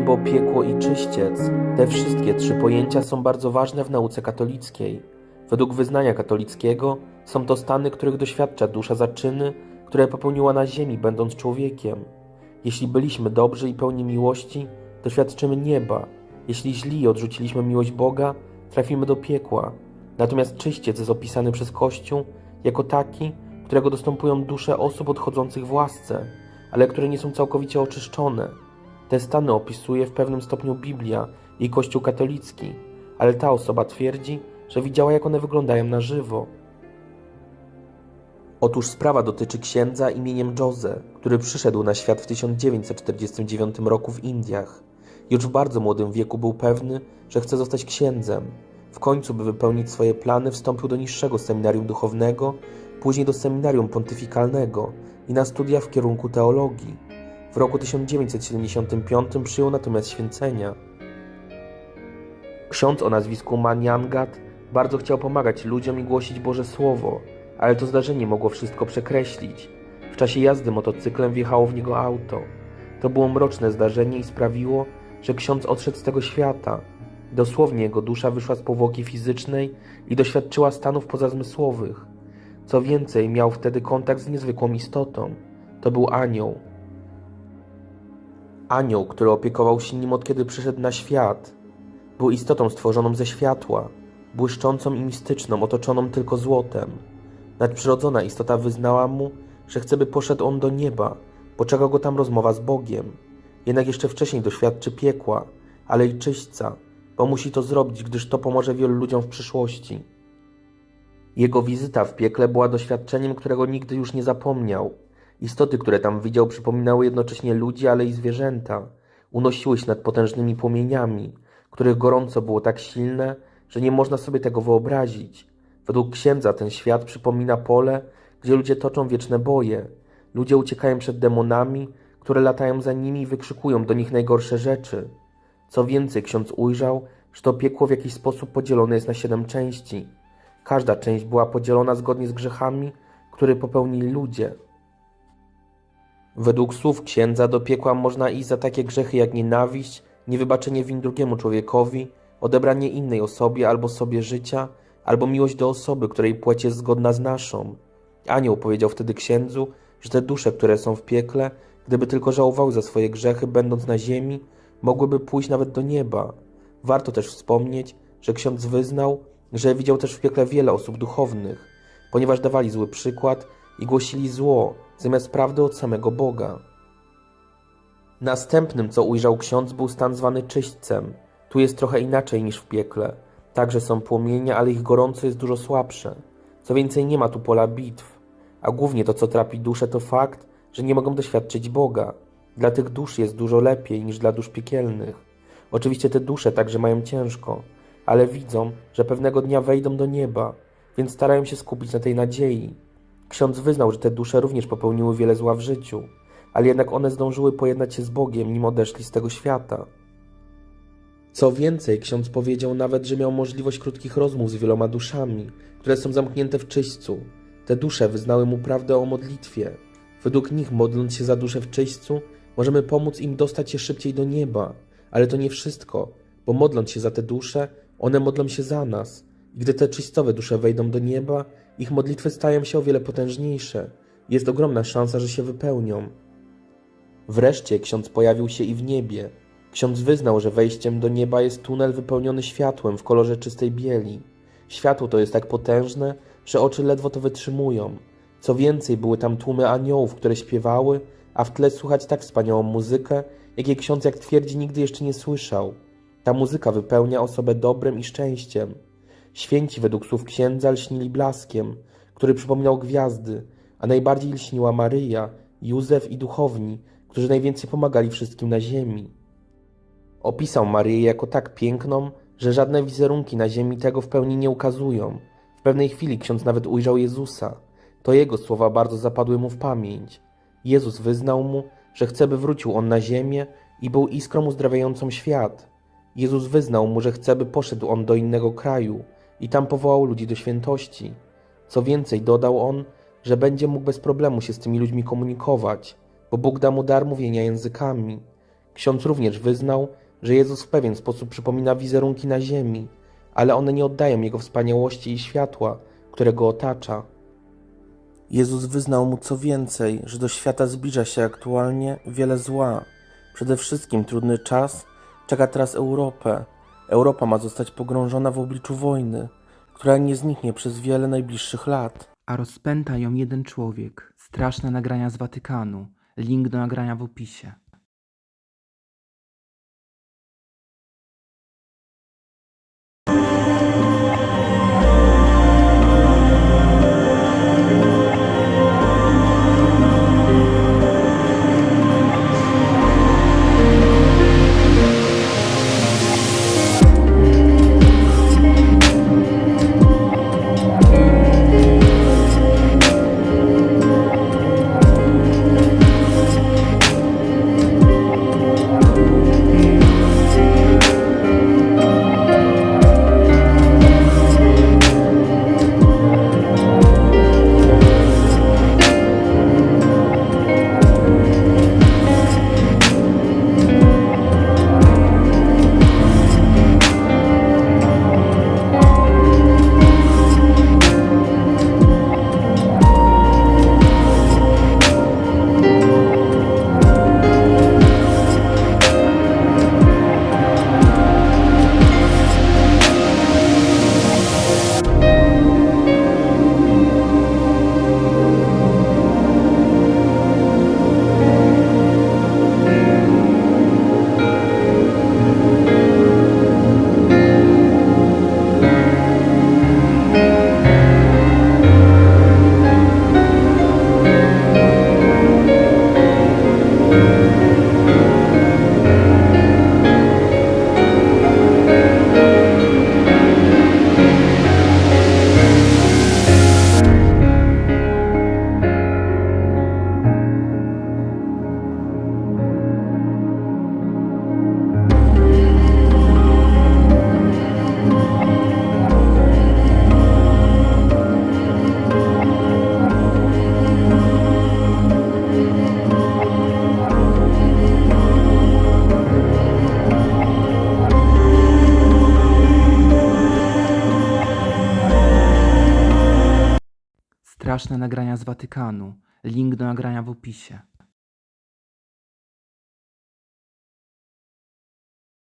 Niebo, piekło i czyściec. Te wszystkie trzy pojęcia są bardzo ważne w nauce katolickiej. Według wyznania katolickiego są to stany, których doświadcza dusza za czyny, które popełniła na ziemi, będąc człowiekiem. Jeśli byliśmy dobrzy i pełni miłości, doświadczymy nieba. Jeśli źli odrzuciliśmy miłość Boga, trafimy do piekła. Natomiast czyściec jest opisany przez Kościół jako taki, którego dostępują dusze osób odchodzących w łasce, ale które nie są całkowicie oczyszczone. Te stany opisuje w pewnym stopniu Biblia i Kościół katolicki, ale ta osoba twierdzi, że widziała, jak one wyglądają na żywo. Otóż sprawa dotyczy księdza imieniem Jose, który przyszedł na świat w 1949 roku w Indiach. Już w bardzo młodym wieku był pewny, że chce zostać księdzem. W końcu, by wypełnić swoje plany, wstąpił do niższego seminarium duchownego, później do seminarium pontyfikalnego i na studia w kierunku teologii. W roku 1975 przyjął natomiast święcenia. Ksiądz o nazwisku Maniangat bardzo chciał pomagać ludziom i głosić Boże Słowo, ale to zdarzenie mogło wszystko przekreślić. W czasie jazdy motocyklem wjechało w niego auto. To było mroczne zdarzenie i sprawiło, że ksiądz odszedł z tego świata. Dosłownie jego dusza wyszła z powłoki fizycznej i doświadczyła stanów pozazmysłowych. Co więcej, miał wtedy kontakt z niezwykłą istotą. To był anioł. Anioł, który opiekował się nim od kiedy przyszedł na świat. Był istotą stworzoną ze światła, błyszczącą i mistyczną, otoczoną tylko złotem. Nadprzyrodzona istota wyznała mu, że chce, by poszedł on do nieba, bo czeka go tam rozmowa z Bogiem. Jednak jeszcze wcześniej doświadczy piekła, ale i czyśćca, bo musi to zrobić, gdyż to pomoże wielu ludziom w przyszłości. Jego wizyta w piekle była doświadczeniem, którego nigdy już nie zapomniał. Istoty, które tam widział, przypominały jednocześnie ludzi, ale i zwierzęta. Unosiły się nad potężnymi płomieniami, których gorąco było tak silne, że nie można sobie tego wyobrazić. Według księdza ten świat przypomina pole, gdzie ludzie toczą wieczne boje. Ludzie uciekają przed demonami, które latają za nimi i wykrzykują do nich najgorsze rzeczy. Co więcej, ksiądz ujrzał, że to piekło w jakiś sposób podzielone jest na siedem części. Każda część była podzielona zgodnie z grzechami, które popełnili ludzie. Według słów księdza do piekła można iść za takie grzechy jak nienawiść, niewybaczenie win drugiemu człowiekowi, odebranie innej osobie albo sobie życia, albo miłość do osoby, której płeć jest zgodna z naszą. Anioł powiedział wtedy księdzu, że te dusze, które są w piekle, gdyby tylko żałowały za swoje grzechy, będąc na ziemi, mogłyby pójść nawet do nieba. Warto też wspomnieć, że ksiądz wyznał, że widział też w piekle wiele osób duchownych, ponieważ dawali zły przykład i głosili zło, zamiast prawdy od samego Boga. Następnym, co ujrzał ksiądz, był stan zwany czyśćcem. Tu jest trochę inaczej niż w piekle. Także są płomienie, ale ich gorąco jest dużo słabsze. Co więcej, nie ma tu pola bitw. A głównie to, co trapi duszę, to fakt, że nie mogą doświadczyć Boga. Dla tych dusz jest dużo lepiej niż dla dusz piekielnych. Oczywiście te dusze także mają ciężko, ale widzą, że pewnego dnia wejdą do nieba, więc starają się skupić na tej nadziei. Ksiądz wyznał, że te dusze również popełniły wiele zła w życiu, ale jednak one zdążyły pojednać się z Bogiem, nim odeszli z tego świata. Co więcej, ksiądz powiedział nawet, że miał możliwość krótkich rozmów z wieloma duszami, które są zamknięte w czyśćcu. Te dusze wyznały mu prawdę o modlitwie. Według nich, modląc się za duszę w czyśćcu, możemy pomóc im dostać się szybciej do nieba. Ale to nie wszystko, bo modląc się za te dusze, one modlą się za nas. I gdy te czystowe dusze wejdą do nieba, ich modlitwy stają się o wiele potężniejsze. Jest ogromna szansa, że się wypełnią. Wreszcie ksiądz pojawił się i w niebie. Ksiądz wyznał, że wejściem do nieba jest tunel wypełniony światłem w kolorze czystej bieli. Światło to jest tak potężne, że oczy ledwo to wytrzymują. Co więcej, były tam tłumy aniołów, które śpiewały, a w tle słychać tak wspaniałą muzykę, jakiej ksiądz, jak twierdzi, nigdy jeszcze nie słyszał. Ta muzyka wypełnia osobę dobrem i szczęściem. Święci według słów księdza lśnili blaskiem, który przypominał gwiazdy, a najbardziej lśniła Maryja, Józef i duchowni, którzy najwięcej pomagali wszystkim na ziemi. Opisał Maryję jako tak piękną, że żadne wizerunki na ziemi tego w pełni nie ukazują. W pewnej chwili ksiądz nawet ujrzał Jezusa. To jego słowa bardzo zapadły mu w pamięć. Jezus wyznał mu, że chce, by wrócił on na ziemię i był iskrą uzdrawiającą świat. Jezus wyznał mu, że chce, by poszedł on do innego kraju i tam powołał ludzi do świętości. Co więcej, dodał on, że będzie mógł bez problemu się z tymi ludźmi komunikować, bo Bóg da mu dar mówienia językami. Ksiądz również wyznał, że Jezus w pewien sposób przypomina wizerunki na ziemi, ale one nie oddają Jego wspaniałości i światła, które Go otacza. Jezus wyznał mu co więcej, że do świata zbliża się aktualnie wiele zła. Przede wszystkim trudny czas czeka teraz Europę. Europa ma zostać pogrążona w obliczu wojny, która nie zniknie przez wiele najbliższych lat. A rozpęta ją jeden człowiek. Straszne nagrania z Watykanu. Link do nagrania w opisie. Straszne nagrania z Watykanu. Link do nagrania w opisie.